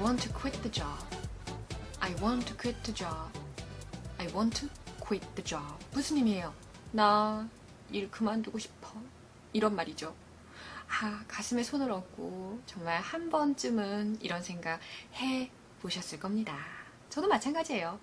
want to quit the job. I want to quit the job. I want to quit the job. 무슨 의미예요? 나 일 그만두고 싶어. 이런 말이죠. 아, 가슴에 손을 얹고 정말 한 번쯤은 이런 생각 해 보셨을 겁니다. 저도 마찬가지예요.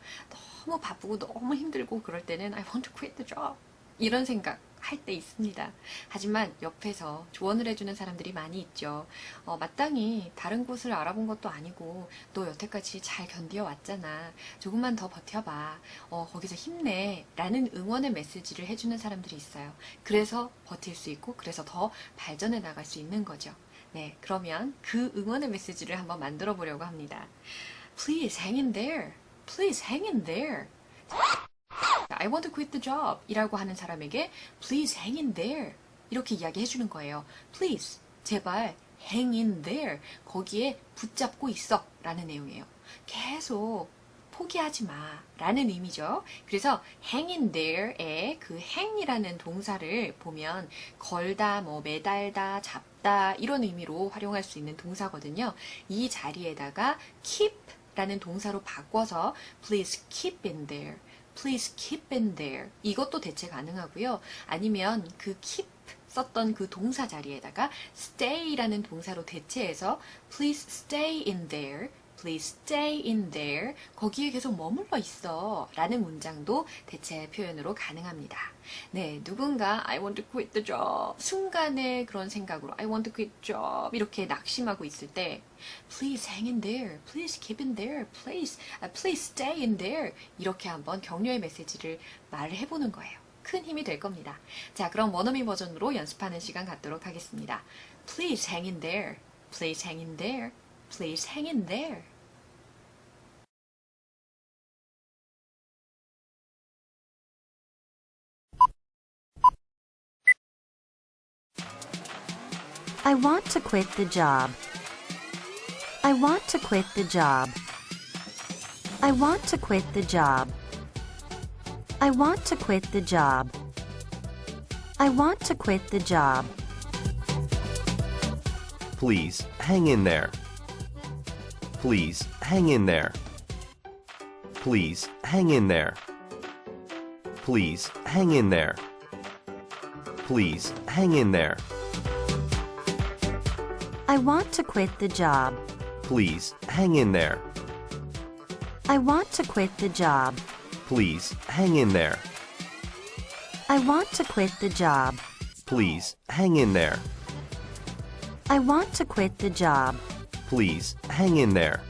너무 바쁘고 너무 힘들고 그럴 때는 I want to quit the job. 이런 생각 할 때 있습니다. 하지만 옆에서 조언을 해주는 사람들이 많이 있죠. 어, 마땅히 다른 곳을 알아본 것도 아니고 너 여태까지 잘 견디어 왔잖아. 조금만 더 버텨봐. 어, 거기서 힘내. 라는 응원의 메시지를 해주는 사람들이 있어요. 그래서 버틸 수 있고 그래서 더 발전해 나갈 수 있는 거죠. 네, 그러면 그 응원의 메시지를 한번 만들어 보려고 합니다. Please hang in there. Please hang in there. I want to quit the job 이라고 하는 사람에게 please hang in there 이렇게 이야기해 주는 거예요. please 제발 hang in there 거기에 붙잡고 있어 라는 내용이에요. 계속 포기하지 마 라는 의미죠. 그래서 hang in there의 그 hang이라는 동사를 보면 걸다, 뭐 매달다, 잡다 이런 의미로 활용할 수 있는 동사거든요. 이 자리에다가 keep 라는 동사로 바꿔서 please keep in there please keep in there. 이것도 대체 가능하고요. 아니면 그 keep 썼던 그 동사 자리에다가 stay라는 동사로 대체해서 please stay in there. Please stay in there. 거기에 계속 머물러 있어. 라는 문장도 대체 표현으로 가능합니다. 네, 누군가 I want to quit the job. 순간의 그런 생각으로 I want to quit job. 이렇게 낙심하고 있을 때 please hang in there. please keep in there. please, uh, please stay in there. 이렇게 한번 격려의 메시지를 말을 해 보는 거예요. 큰 힘이 될 겁니다. 자, 그럼 원어민 버전으로 연습하는 시간 갖도록 하겠습니다. Please hang in there. Please hang in there. Please hang in there. I want to quit the job. I want to quit the job. I want to quit the job. I want to quit the job. I want to quit the job. Please hang in there. Please hang in there. Please hang in there. Please hang in there. Please hang in there. I want to quit the job. Please hang in there. I want to quit the job. Please hang in there. I want to quit the job. Please hang in there. I want to quit the job. Please hang in there.